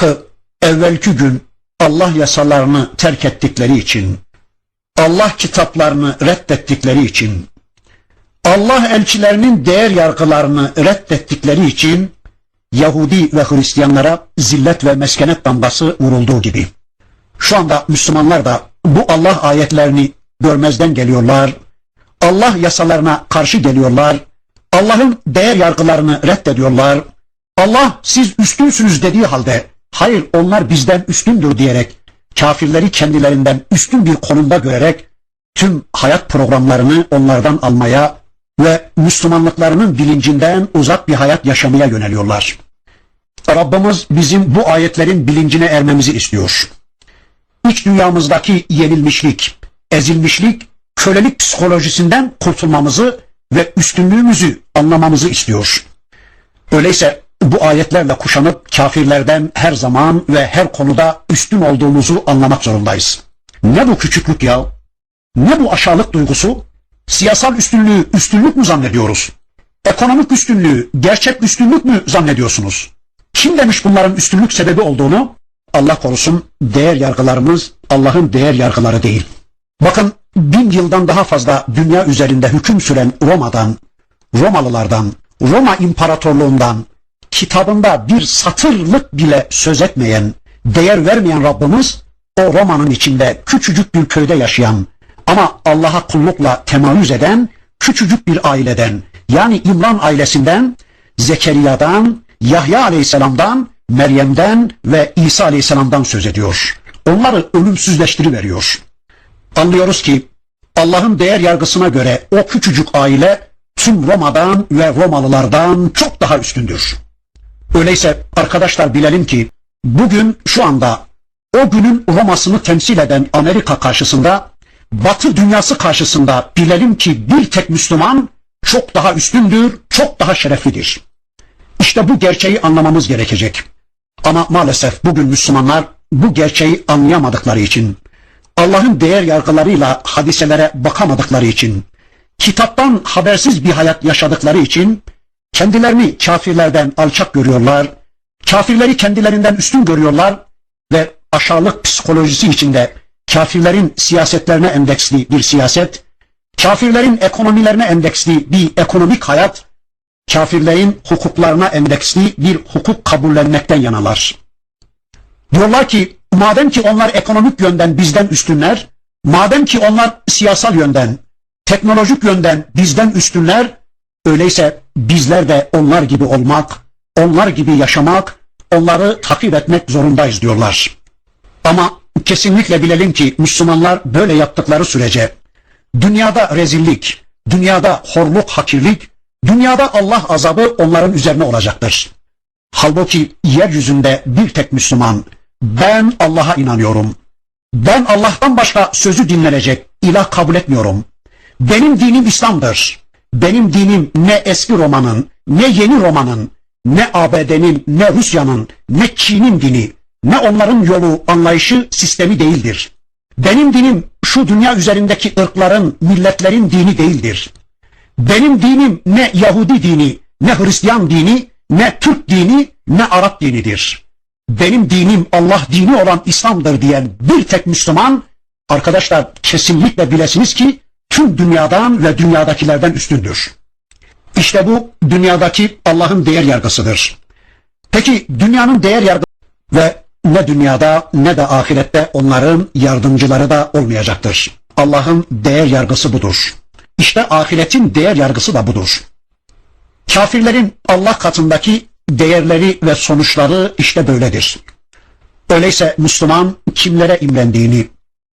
Tıpkı evvelki gün Allah yasalarını terk ettikleri için, Allah kitaplarını reddettikleri için, Allah elçilerinin değer yargılarını reddettikleri için Yahudi ve Hristiyanlara zillet ve meskenet damgası vurulduğu gibi. Şu anda Müslümanlar da bu Allah ayetlerini görmezden geliyorlar. Allah yasalarına karşı geliyorlar. Allah'ın değer yargılarını reddediyorlar. Allah siz üstünsünüz dediği halde hayır onlar bizden üstündür diyerek kafirleri kendilerinden üstün bir konumda görerek tüm hayat programlarını onlardan almaya ve Müslümanlıklarının bilincinden uzak bir hayat yaşamaya yöneliyorlar. Rabbimiz bizim bu ayetlerin bilincine ermemizi istiyor. İç dünyamızdaki yenilmişlik, ezilmişlik, kölelik psikolojisinden kurtulmamızı ve üstünlüğümüzü anlamamızı istiyor. Öyleyse bu ayetlerle kuşanıp kafirlerden her zaman ve her konuda üstün olduğumuzu anlamak zorundayız. Ne bu küçüklük ya? Ne bu aşağılık duygusu? Siyasal üstünlüğü üstünlük mü zannediyoruz? Ekonomik üstünlüğü gerçek üstünlük mü zannediyorsunuz? Kim demiş bunların üstünlük sebebi olduğunu? Allah korusun değer yargılarımız Allah'ın değer yargıları değil. Bakın bin yıldan daha fazla dünya üzerinde hüküm süren Roma'dan, Romalılardan, Roma İmparatorluğundan, kitabında bir satırlık bile söz etmeyen, değer vermeyen Rabbimiz, o Roma'nın içinde küçücük bir köyde yaşayan ama Allah'a kullukla temayüz eden küçücük bir aileden, yani İmran ailesinden, Zekeriya'dan, Yahya aleyhisselamdan, Meryem'den ve İsa aleyhisselamdan söz ediyor. Onları ölümsüzleştiriveriyor. Anlıyoruz ki Allah'ın değer yargısına göre o küçücük aile tüm Roma'dan ve Romalılardan çok daha üstündür. Öyleyse arkadaşlar bilelim ki bugün şu anda o günün Roma'sını temsil eden Amerika karşısında Batı dünyası karşısında bilelim ki bir tek Müslüman çok daha üstündür, çok daha şereflidir. İşte bu gerçeği anlamamız gerekecek. Ama maalesef bugün Müslümanlar bu gerçeği anlayamadıkları için, Allah'ın değer yargılarıyla hadiselere bakamadıkları için, kitaptan habersiz bir hayat yaşadıkları için kendilerini kafirlerden alçak görüyorlar, kafirleri kendilerinden üstün görüyorlar ve aşağılık psikolojisi içinde kafirlerin siyasetlerine endeksli bir siyaset, kafirlerin ekonomilerine endeksli bir ekonomik hayat, kafirlerin hukuklarına endeksli bir hukuk kabullenmekten yanalar. Diyorlar ki madem ki onlar ekonomik yönden bizden üstünler, madem ki onlar siyasal yönden, teknolojik yönden bizden üstünler, öyleyse bizler de onlar gibi olmak, onlar gibi yaşamak, onları takip etmek zorundayız diyorlar. Ama kesinlikle bilelim ki Müslümanlar böyle yaptıkları sürece dünyada rezillik, dünyada horluk, hakirlik, dünyada Allah azabı onların üzerine olacaktır. Halbuki yeryüzünde bir tek Müslüman, ben Allah'a inanıyorum. Ben Allah'tan başka sözü dinlenecek ilah kabul etmiyorum. Benim dinim İslam'dır. Benim dinim ne eski Roma'nın, ne yeni Roma'nın, ne ABD'nin, ne Rusya'nın, ne Çin'in dini, ne onların yolu, anlayışı, sistemi değildir. Benim dinim şu dünya üzerindeki ırkların, milletlerin dini değildir. Benim dinim ne Yahudi dini, ne Hristiyan dini, ne Türk dini, ne Arap dinidir. Benim dinim Allah dini olan İslam'dır diyen bir tek Müslüman, arkadaşlar kesinlikle bilesiniz ki tüm dünyadan ve dünyadakilerden üstündür. İşte bu dünyadaki Allah'ın değer yargısıdır. Peki dünyanın değer yargısı ve ne dünyada ne de ahirette onların yardımcıları da olmayacaktır. Allah'ın değer yargısı budur. İşte ahiretin değer yargısı da budur. Kafirlerin Allah katındaki değerleri ve sonuçları işte böyledir. Öyleyse Müslüman kimlere imrendiğini,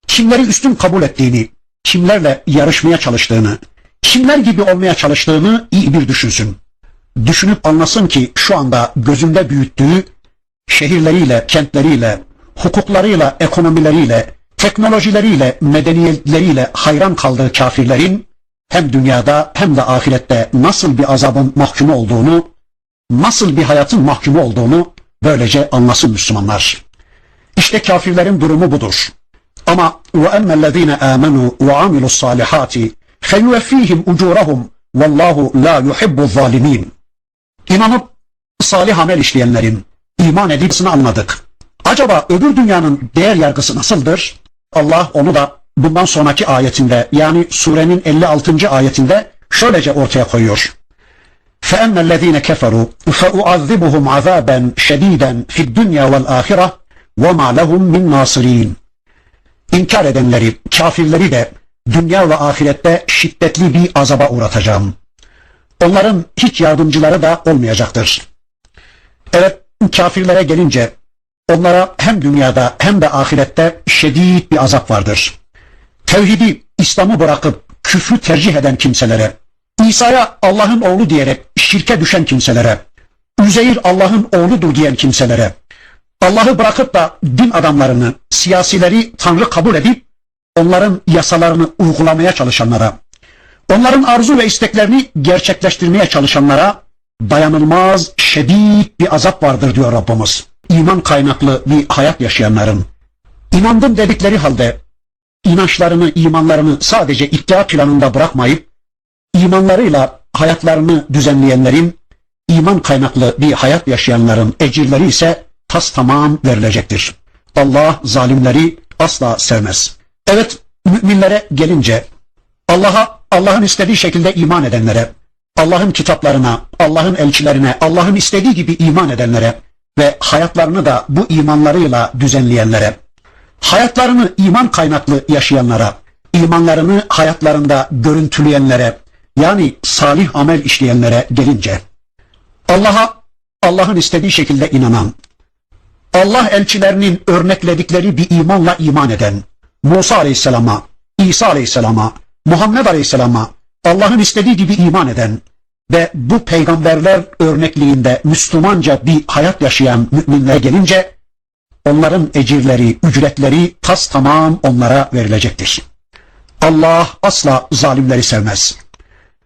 kimleri üstün kabul ettiğini, kimlerle yarışmaya çalıştığını, kimler gibi olmaya çalıştığını iyi bir düşünsün. Düşünüp anlasın ki şu anda gözünde büyüttüğü şehirleriyle, kentleriyle, hukuklarıyla, ekonomileriyle, teknolojileriyle, medeniyetleriyle hayran kaldığı kafirlerin hem dünyada hem de ahirette nasıl bir azabın mahkumu olduğunu, nasıl bir hayatın mahkumu olduğunu böylece anlasın Müslümanlar. İşte kafirlerin durumu budur. Ama ve emmellezine amenu ve amilus salihati feyuffihim ucurahum vallahu la yuhibbu zalimin. İnanıp salih amel işleyenlerin, iman edip anladık. Acaba öbür dünyanın değer yargısı nasıldır? Allah onu da bundan sonraki ayetinde yani surenin 56. ayetinde şöylece ortaya koyuyor. فَأَمَّا الَّذ۪ينَ كَفَرُوا فَاُعَذِّبُهُمْ عَذَابًا شَد۪يدًا فِي الدُّنْيَا وَالْآخِرَةِ وَمَا لَهُمْ مِنْ نَاصِر۪ينَ İnkar edenleri, kafirleri de dünya ve ahirette şiddetli bir azaba uğratacağım. Onların hiç yardımcıları da olmayacaktır. Evet, kafirlere gelince onlara hem dünyada hem de ahirette şiddet bir azap vardır. Tevhidi, İslam'ı bırakıp küfrü tercih eden kimselere, İsa'ya Allah'ın oğlu diyerek şirke düşen kimselere, Üzeyir Allah'ın oğludur diyen kimselere, Allah'ı bırakıp da din adamlarını, siyasileri Tanrı kabul edip onların yasalarını uygulamaya çalışanlara, onların arzu ve isteklerini gerçekleştirmeye çalışanlara dayanılmaz, şiddet bir azap vardır diyor Rabbimiz. İman kaynaklı bir hayat yaşayanların, inandım dedikleri halde inançlarını, imanlarını sadece iddia planında bırakmayıp, imanlarıyla hayatlarını düzenleyenlerin, iman kaynaklı bir hayat yaşayanların ecirleri ise tas tamam verilecektir. Allah zalimleri asla sevmez. Evet, müminlere gelince, Allah'a, Allah'ın istediği şekilde iman edenlere, Allah'ın kitaplarına, Allah'ın elçilerine, Allah'ın istediği gibi iman edenlere ve hayatlarını da bu imanlarıyla düzenleyenlere, hayatlarını iman kaynaklı yaşayanlara, imanlarını hayatlarında görüntüleyenlere, yani salih amel işleyenlere gelince, Allah'a, Allah'ın istediği şekilde inanan, Allah elçilerinin örnekledikleri bir imanla iman eden, Musa Aleyhisselam'a, İsa Aleyhisselam'a, Muhammed Aleyhisselam'a, Allah'ın istediği gibi iman eden ve bu peygamberler örnekliğinde Müslümanca bir hayat yaşayan müminlere gelince, onların ecirleri, ücretleri tas tamam onlara verilecektir. Allah asla zalimleri sevmez.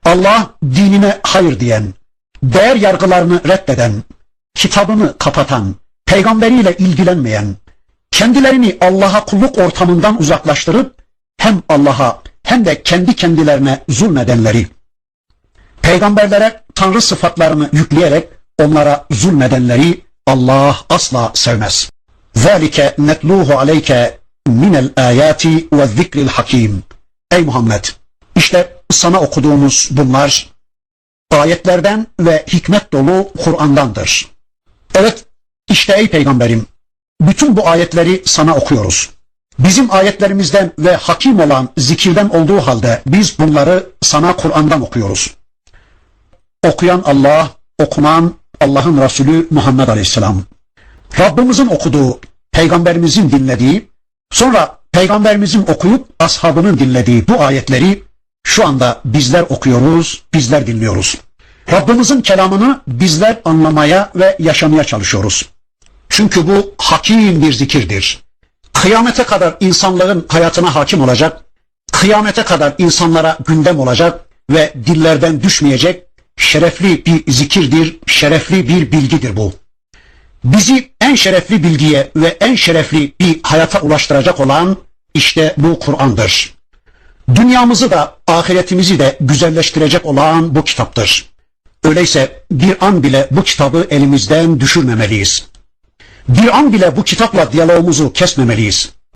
Allah dinine hayır diyen, değer yargılarını reddeden, kitabını kapatan, peygamberiyle ilgilenmeyen, kendilerini Allah'a kulluk ortamından uzaklaştırıp hem Allah'a hem de kendi kendilerine zulmedenleri, peygamberlere tanrı sıfatlarını yükleyerek onlara zulmedenleri Allah asla sevmez. ذَٰلِكَ نَتْلُوهُ عَلَيْكَ مِنَ الْآيَاتِ وَالذِّكْرِ الْحَكِيمِ Ey Muhammed! İşte sana okuduğumuz bunlar ayetlerden ve hikmet dolu Kur'an'dandır. Evet, işte ey peygamberim, bütün bu ayetleri sana okuyoruz. Bizim ayetlerimizden ve hakim olan zikirden olduğu halde biz bunları sana Kur'an'dan okuyoruz. Okuyan Allah, okunan Allah'ın Resulü Muhammed Aleyhisselam. Rabbimizin okuduğu, peygamberimizin dinlediği, sonra peygamberimizin okuyup ashabının dinlediği bu ayetleri şu anda bizler okuyoruz, bizler dinliyoruz. Rabbimizin kelamını bizler anlamaya ve yaşamaya çalışıyoruz. Çünkü bu hakim bir zikirdir. Kıyamete kadar insanların hayatına hakim olacak, kıyamete kadar insanlara gündem olacak ve dillerden düşmeyecek şerefli bir zikirdir, şerefli bir bilgidir bu. Bizi en şerefli bilgiye ve en şerefli bir hayata ulaştıracak olan işte bu Kur'an'dır. Dünyamızı da ahiretimizi de güzelleştirecek olan bu kitaptır. Öyleyse bir an bile bu kitabı elimizden düşürmemeliyiz. Bir an bile bu kitapla diyalogumuzu kesmemeliyiz.